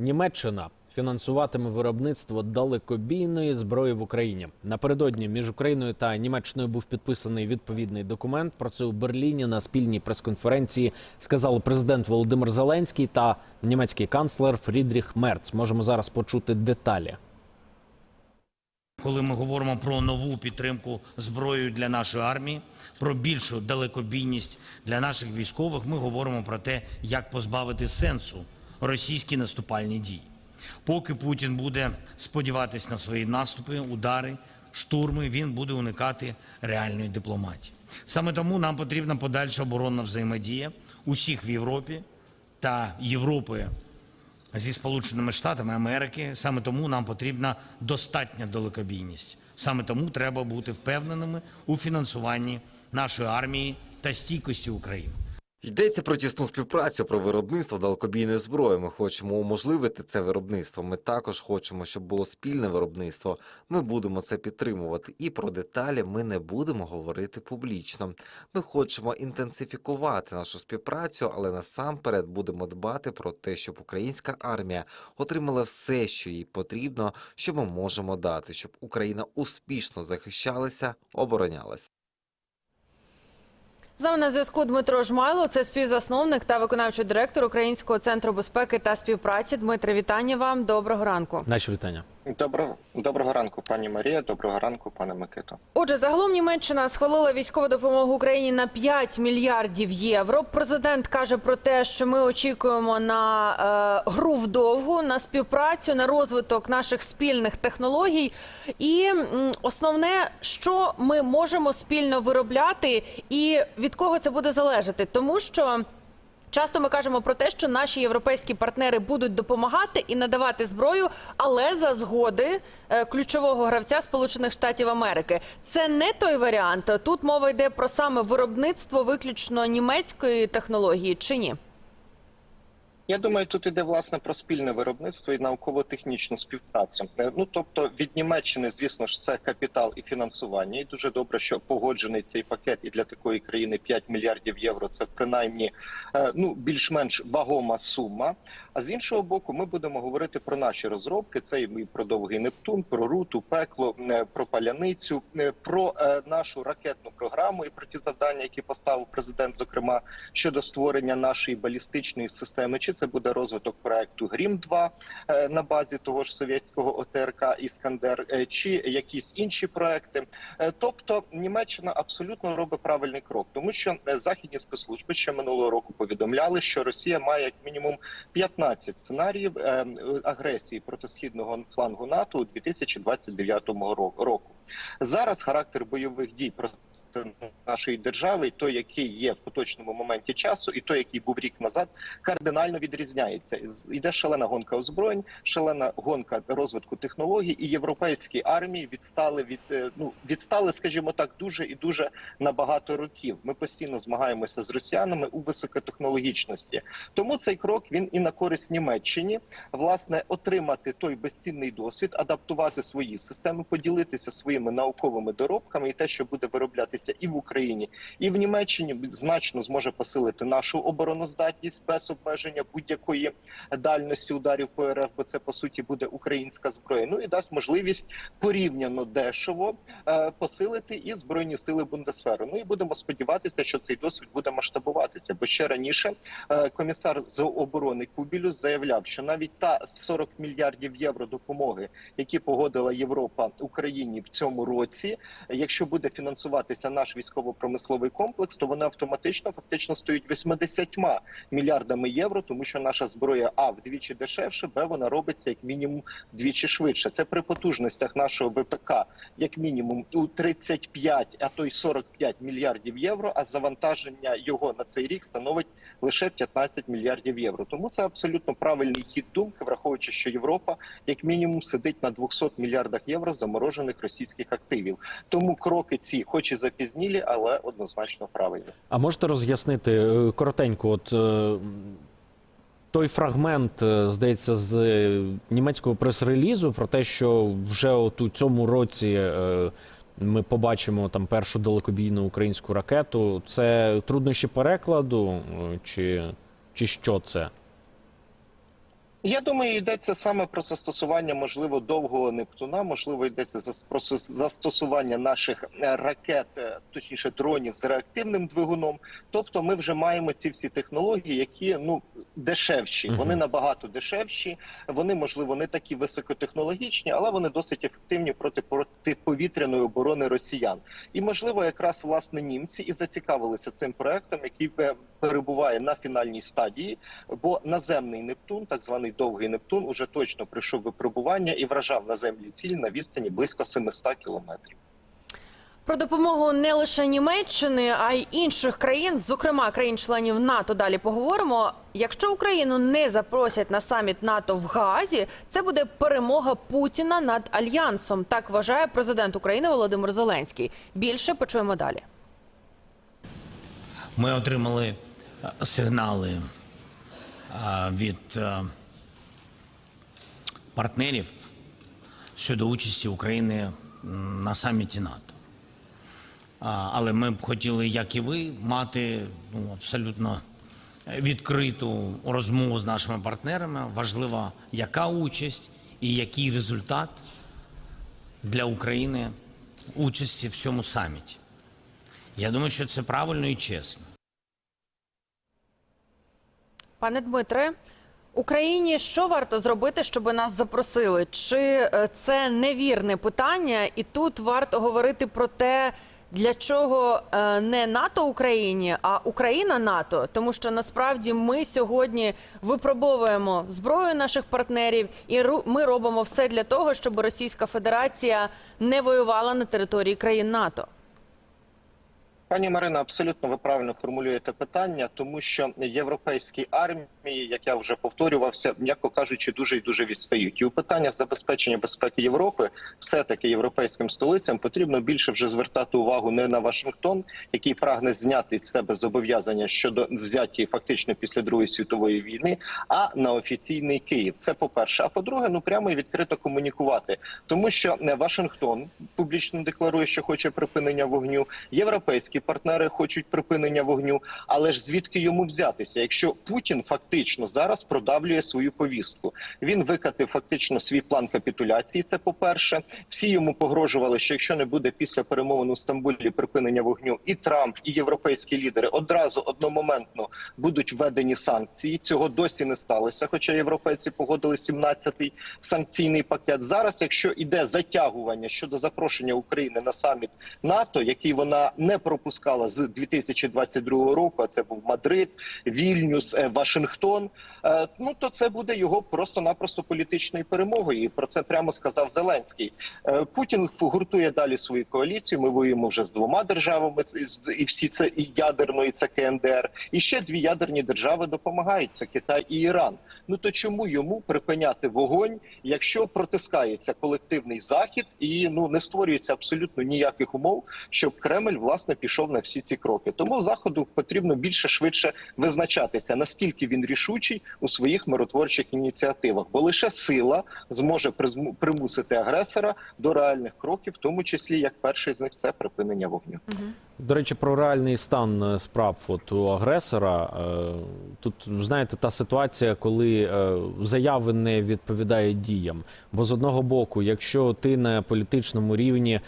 Німеччина фінансуватиме виробництво далекобійної зброї в Україні. Напередодні між Україною та Німеччиною був підписаний відповідний документ. Про це у Берліні на спільній прес-конференції сказали президент Володимир Зеленський та німецький канцлер Фрідріх Мерц. Можемо зараз почути деталі. Коли ми говоримо про нову підтримку зброєю для нашої армії, про більшу далекобійність для наших військових, ми говоримо про те, як позбавити сенсу російські наступальні дії. Поки Путін буде сподіватись на свої наступи, удари, штурми, він буде уникати реальної дипломатії. Саме тому нам потрібна подальша оборонна взаємодія усіх в Європі та Європи зі Сполученими Штатами Америки. Саме тому нам потрібна достатня далекобійність. Саме тому треба бути впевненими у фінансуванні нашої армії та стійкості України. Йдеться про тісну співпрацю про виробництво далекобійної зброї. Ми хочемо уможливити це виробництво. Ми також хочемо, щоб було спільне виробництво. Ми будемо це підтримувати. І про деталі ми не будемо говорити публічно. Ми хочемо інтенсифікувати нашу співпрацю, але насамперед будемо дбати про те, щоб українська армія отримала все, що їй потрібно, що ми можемо дати, щоб Україна успішно захищалася, оборонялася. З нами на зв'язку Дмитро Жмайло, це співзасновник та виконавчий директор Українського центру безпеки та співпраці. Дмитре, вітання вам. Доброго ранку. Наші вітання. Доброго доброго ранку, пані Марія. Доброго ранку, пане Микито. Отже, загалом Німеччина схвалила військову допомогу Україні на 5 мільярдів євро. Президент каже про те, що ми очікуємо на е, гру вдовгу, на співпрацю, на розвиток наших спільних технологій. І основне, що ми можемо спільно виробляти, і від кого це буде залежати, тому що. Часто ми кажемо про те, що наші європейські партнери будуть допомагати і надавати зброю, але за згоди е, ключового гравця Сполучених Штатів Америки. Це не той варіант. Тут мова йде про саме виробництво виключно німецької технології, чи ні? Я думаю, тут іде власне про спільне виробництво і науково-технічну співпрацю. Е, Ну тобто від Німеччини, звісно ж, це капітал і фінансування. І дуже добре, що погоджений цей пакет і для такої країни 5 мільярдів євро. Це принаймні е, ну більш-менш вагома сума. А з іншого боку, ми будемо говорити про наші розробки. Це і про довгий Нептун, про руту, пекло, е, про паляницю, про нашу ракетну програму і про ті завдання, які поставив президент, зокрема щодо створення нашої балістичної системи. Чи це буде розвиток проекту Грім 2 на базі того ж совєтського ОТРК Іскандер, е, чи якісь інші проекти? Е, Тобто Німеччина абсолютно робить правильний крок, тому що е, західні спецслужби ще минулого року повідомляли, що Росія має як мінімум 15 сценаріїв е, агресії проти східного флангу НАТО у 2029 ро- року. Зараз характер бойових дій проти нашої держави, і той, який є в поточному моменті часу, і той, який був рік назад, кардинально відрізняється. Іде шалена гонка озброєнь, шалена гонка розвитку технологій, і європейські армії відстали від е, ну відстали, скажімо так, дуже і дуже на багато років. Ми постійно змагаємося з росіянами у високотехнологічності. Тому цей крок він і на користь Німеччині, власне, отримати той безцінний досвід, адаптувати свої системи, поділитися своїми науковими доробками, і те, що буде вироблятися і в Україні, і в Німеччині, значно зможе посилити нашу обороноздатність без обмеження будь-якої дальності ударів по РФ, бо це по суті буде українська зброя. Ну і дасть можливість порівняно дешево е, посилити і збройні сили Бундесферу. Ну і будемо сподіватися, що цей досвід буде масштабуватися. Бо ще раніше е, комісар з оборони Кубілюс заявляв, що навіть та 40 мільярдів євро допомоги, які погодила Європа Україні в цьому році, якщо буде фінансуватися наш військово-промисловий комплекс, то вони автоматично фактично стоїть 80 мільярдами євро, тому що наша зброя а вдвічі дешевше, б вона робиться як мінімум вдвічі швидше. Це при потужностях нашого ВПК як мінімум у 35, а то й 45 мільярдів євро. А завантаження його на цей рік становить лише 15 мільярдів євро. Тому це абсолютно правильний хід думки, враховуючи, що Європа як мінімум сидить на 200 мільярдах євро заморожених російських активів. Тому кроки ці, хоч і запізнілі, але однозначно правильні. А можете роз'яснити е, коротенько, от е, той фрагмент, е, здається, з німецького прес-релізу про те, що вже от у цьому році ми побачимо там першу далекобійну українську ракету. Це труднощі перекладу, е, чи, чи що це? Я думаю, йдеться саме про застосування, можливо, довгого Нептуна, можливо, йдеться за про застосування наших е, ракет, е, точніше дронів з реактивним двигуном. Тобто, ми вже маємо ці всі технології, які ну дешевші. Вони набагато дешевші. Вони можливо не такі високотехнологічні, але вони досить ефективні проти протиповітряної оборони росіян. І можливо, якраз власне німці і зацікавилися цим проектом, який е, перебуває на фінальній стадії. Бо наземний Нептун, так званий довгий Нептун, уже точно пройшов випробування і вражав на землі ціль на відстані близько 700 кілометрів. Про допомогу не лише Німеччини, а й інших країн, зокрема країн-членів НАТО. Далі поговоримо. Якщо Україну не запросять на саміт НАТО в Гаазі, це буде перемога Путіна над альянсом. Так вважає президент України Володимир Зеленський. Більше почуємо далі. Ми отримали е, сигнали е, від е, партнерів щодо участі України на саміті НАТО. Але ми б хотіли, як і ви, мати ну, абсолютно відкриту розмову з нашими партнерами. Важлива, яка участь і який результат для України участі в цьому саміті. Я думаю, що це правильно і чесно. Пане Дмитре, Україні що варто зробити, щоб нас запросили? Чи е, це невірне питання? І тут варто говорити про те, для чого е, не НАТО Україні, а Україна НАТО, тому що насправді ми сьогодні випробовуємо зброю наших партнерів, і ми робимо все для того, щоб Російська Федерація не воювала на території країн НАТО. Пані Марина, абсолютно ви правильно формулюєте питання, тому що європейські армії, як я вже повторювався, м'яко кажучи, дуже і дуже відстають. І у питаннях забезпечення безпеки Європи, все таки європейським столицям потрібно більше вже звертати увагу не на Вашингтон, який прагне зняти з себе зобов'язання щодо взяті фактично після Другої світової війни, а на офіційний Київ. Це по перше. А по-друге, ну прямо і відкрито комунікувати, тому що не Вашингтон публічно декларує, що хоче припинення вогню. Європейські партнери хочуть припинення вогню. Але ж звідки йому взятися, якщо Путін фактично зараз продавлює свою повістку? Він викатив фактично свій план капітуляції. Це по перше, всі йому погрожували, що якщо не буде після перемовин у Стамбулі припинення вогню, і Трамп, і європейські лідери одразу одномоментно будуть введені санкції. Цього досі не сталося. Хоча європейці погодили 17-й санкційний пакет. Зараз, якщо іде затягування щодо запрошення України на саміт НАТО, який вона не пропускала з 2022 року, це був Мадрид, Вільнюс, е, Вашингтон. е, Ну то це буде його просто-напросто політичною перемогою. І про це прямо сказав Зеленський. Е, Путін гуртує далі свою коаліцію. Ми воюємо вже з двома державами. і всі це і ядерно, і це КНДР. І ще дві ядерні держави допомагають. Це Китай і Іран. Ну то чому йому припиняти вогонь, якщо протискається колективний захід і ну не створюється абсолютно ніяких умов, щоб Кремль власне пішов на всі ці кроки? Тому заходу потрібно більше швидше визначатися, наскільки він рішучий у своїх миротворчих ініціативах, бо лише сила зможе примусити агресора до реальних кроків, в тому числі як перший з них це припинення вогню. До речі, про реальний стан е, справ от у агресора. Е, Тут знаєте, та ситуація, коли е, заяви не відповідають діям. Бо з одного боку, якщо ти на політичному рівні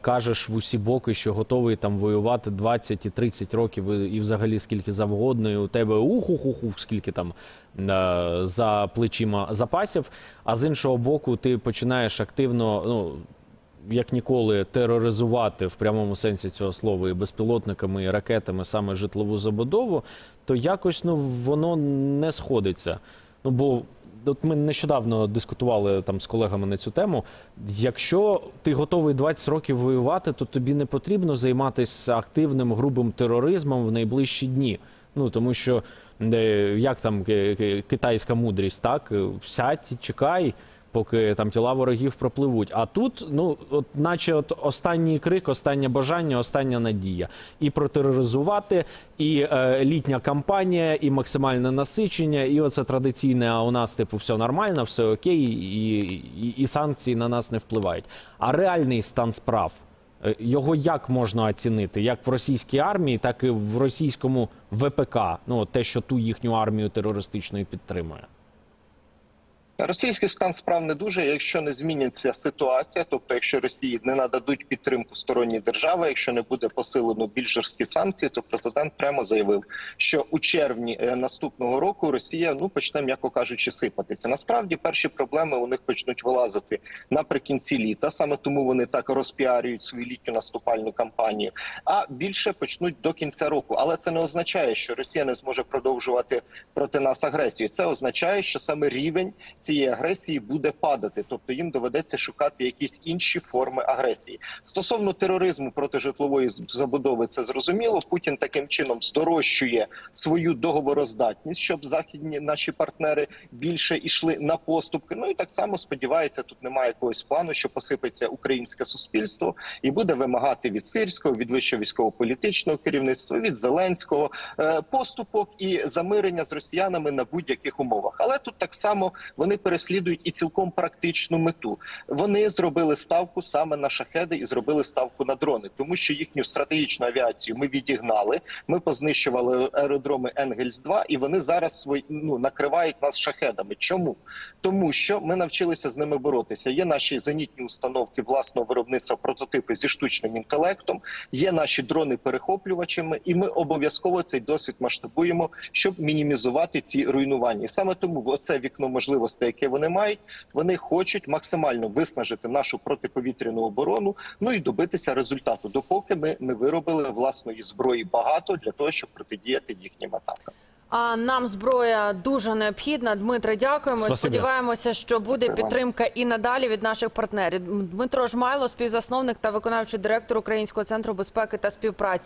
кажеш в усі боки, що готовий там воювати 20 і 30 років, і і взагалі скільки завгодно, і у тебе уху-ху-ху, скільки там е, за плечима запасів. А з іншого боку, ти починаєш активно, ну як ніколи тероризувати в прямому сенсі цього слова і безпілотниками, і ракетами саме житлову забудову, то якось ну воно не сходиться. Ну бо от ми нещодавно дискутували там з колегами на цю тему. Якщо ти готовий 20 років воювати, то тобі не потрібно займатися активним грубим тероризмом в найближчі дні. Ну тому що е, як там ки- ки- китайська мудрість, так Е, сядь, чекай поки там тіла ворогів пропливуть. А тут, ну, от, наче от останній крик, останнє бажання, остання надія. І протероризувати, і е, літня кампанія, і максимальне насичення, і оце традиційне, а у нас, типу, все нормально, все окей, і, і, і санкції на нас не впливають. А реальний стан справ. е, Його як можна оцінити? Як в російській армії, так і в російському ВПК. Ну, те, що ту їхню армію терористичною підтримує. Російський стан справ не дуже, якщо не зміниться ситуація, тобто якщо Росії не нададуть підтримку сторонньої держави, якщо не буде посилено більш жорсткі санкції, то президент прямо заявив, що у червні е, наступного року Росія ну почне, м'яко кажучи, сипатися. Насправді перші проблеми у них почнуть вилазити наприкінці літа. Саме тому вони так розпіарюють свою літню наступальну кампанію. А більше почнуть до кінця року. Але це не означає, що Росія не зможе продовжувати проти нас агресію. Це означає, що саме рівень цієї агресії буде падати, тобто їм доведеться шукати якісь інші форми агресії. Стосовно тероризму проти житлової забудови, це зрозуміло. Путін таким чином здорожчує свою договороздатність, щоб західні наші партнери більше йшли на поступки. Ну і так само сподівається, тут немає якогось плану, що посипеться українське суспільство і буде вимагати від сирського, від вищого військово-політичного керівництва, від зеленського е, поступок і замирення з росіянами на будь-яких умовах. Але тут так само вони переслідують і цілком практичну мету. Вони зробили ставку саме на шахеди і зробили ставку на дрони, тому що їхню стратегічну авіацію ми відігнали. Ми познищували аеродроми Енгельс 2 і вони зараз свої ну накривають нас шахедами. Чому? Тому що ми навчилися з ними боротися. Є наші зенітні установки власного виробництва прототипи зі штучним інтелектом. Є наші дрони перехоплювачами, і ми обов'язково цей досвід масштабуємо, щоб мінімізувати ці руйнування. І саме тому оце вікно можливостей, яке вони мають, вони хочуть максимально виснажити нашу протиповітряну оборону, ну і добитися результату, допоки ми не виробили власної зброї багато для того, щоб протидіяти їхнім атакам. А нам зброя дуже необхідна. Дмитре, дякуємо. Спасибі. Сподіваємося, що буде підтримка і надалі від наших партнерів. Дмитро Жмайло, співзасновник та виконавчий директор Українського центру безпеки та співпраці.